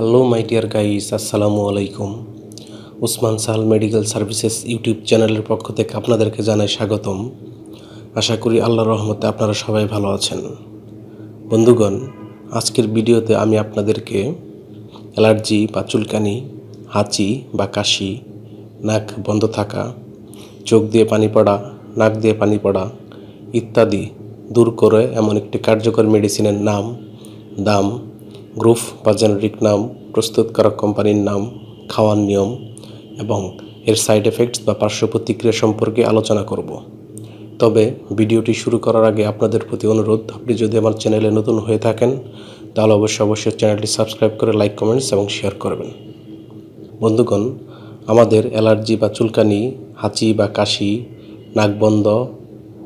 Hello my dear guys আসসালামু আলাইকুম Usman Sahal medical services YouTube চ্যানেলের পক্ষ থেকে আপনাদেরকে জানাই স্বাগতম। আশা করি আল্লাহর রহমতে আপনারা সবাই ভালো আছেন। বন্ধুগণ, আজকের ভিডিওতে আমি আপনাদেরকে অ্যালার্জি বা চুলকানি, হাঁচি বা কাশি, নাক বন্ধ থাকা, চোখ দিয়ে পানি পড়া, নাক দিয়ে পানি পড়া ইত্যাদি দূর করে এমন একটি কার্যকর মেডিসিনের নাম দাম গ্রুপ বা জেনারিক নাম, প্রস্তুতকারক কোম্পানির নাম, খাওয়ার নিয়ম এবং এর সাইড এফেক্টস বা পার্শ্ব প্রতিক্রিয়া সম্পর্কে আলোচনা করব। তবে ভিডিওটি শুরু করার আগে আপনাদের প্রতি অনুরোধ, আপনি যদি আমার চ্যানেলে নতুন হয়ে থাকেন, তাহলে অবশ্যই অবশ্যই চ্যানেলটি সাবস্ক্রাইব করে লাইক, কমেন্টস এবং শেয়ার করবেন। বন্ধুগণ, আমাদের অ্যালার্জি বা চুলকানি, হাঁচি বা কাশি, নাক বন্ধ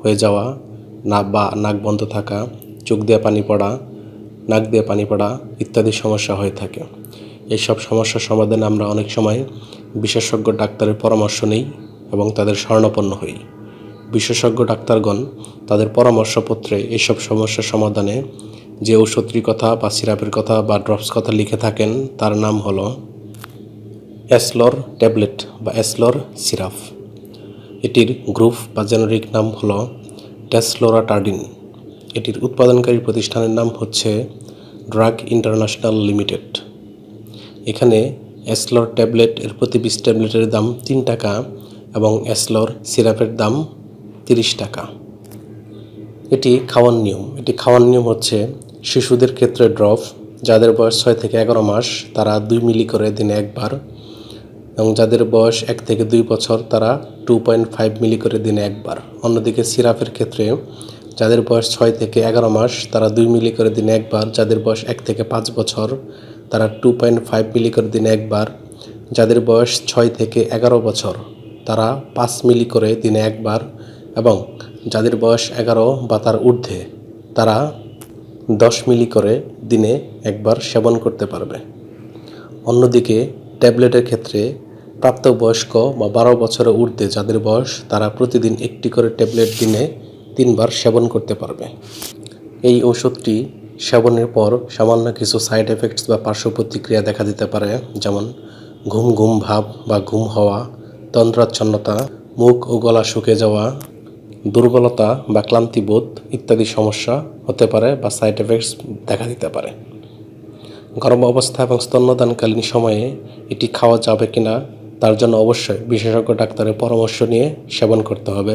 হয়ে যাওয়া, না বা নাক বন্ধ থাকা, চোখ দিয়ে পানি পড়া নাক দিয়ে পানি পড়া ইত্যাদি সমস্যা হয়ে থাকে। এইসব সমস্যার সমাধানে আমরা অনেক সময় বিশেষজ্ঞ ডাক্তারের পরামর্শ নিই এবং তাদের স্বর্ণাপন্ন হই। বিশেষজ্ঞ ডাক্তারগণ তাদের পরামর্শপত্রে এইসব সমস্যার সমাধানে যে ঔষধটির কথা বা সিরাপের কথা বা ড্রপস কথা লিখে থাকেন, তার নাম হলো অ্যাসলর ট্যাবলেট বা অ্যাসলর সিরাপ। এটির গ্রুপ বা জেনারিক নাম হলো ট্যাসলোরাটার্ডিন এটির উৎপাদনকারী প্রতিষ্ঠানের নাম হচ্ছে ড্রাগ ইন্টারন্যাশনাল লিমিটেড। এখানে অ্যাসলর ট্যাবলেট এর প্রতি বিশ ট্যাবলেটের দাম তিন টাকা এবং অ্যাসলর সিরাপের দাম তিরিশ টাকা। এটি খাওয়ার নিয়ম। এটি খাওয়ার নিয়ম হচ্ছে শিশুদের ক্ষেত্রে ড্রপ, যাদের বয়স ছয় থেকে এগারো মাস, তারা দুই মিলি করে দিনে একবার এবং যাদের বয়স এক থেকে দুই বছর, তারা টু পয়েন্ট ফাইভ মিলি করে দিনে একবার। অন্যদিকে সিরাপের ক্ষেত্রে যাদের বয়স ছয় থেকে এগারো মাস, তারা দুই মিলি করে দিনে একবার। যাদের বয়স এক থেকে পাঁচ বছর, তারা টু পয়েন্ট ফাইভ মিলি করে দিনে একবার। যাদের বয়স ছয় থেকে এগারো বছর, তারা পাঁচ মিলি করে দিনে একবার। এবং যাদের বয়স এগারো বা তার ঊর্ধ্বে, তারা দশ মিলি করে দিনে একবার সেবন করতে পারবে। অন্যদিকে, ট্যাবলেটের ক্ষেত্রে প্রাপ্তবয়স্ক বা বারো বছরের ঊর্ধ্বে যাদের বয়স, তারা প্রতিদিন একটি করে ট্যাবলেট দিনে তিনবার সেবন করতে পারবে। এই ওষুধটি সেবনের পর সামান্য কিছু সাইড এফেক্টস বা পার্শ্ব প্রতিক্রিয়া দেখা দিতে পারে, যেমন ঘুম ঘুম ভাব বা ঘুম হওয়া, তন্দ্রাচ্ছন্নতা, মুখ ও গলা শুকে যাওয়া, দুর্বলতা বা ক্লান্তিবোধ ইত্যাদি সমস্যা হতে পারে বা সাইড এফেক্টস দেখা দিতে পারে। গরম অবস্থা এবং স্তন্যদানকালীন সময়ে এটি খাওয়া যাবে কিনা, তার জন্য অবশ্যই বিশেষজ্ঞ ডাক্তারের পরামর্শ নিয়ে সেবন করতে হবে।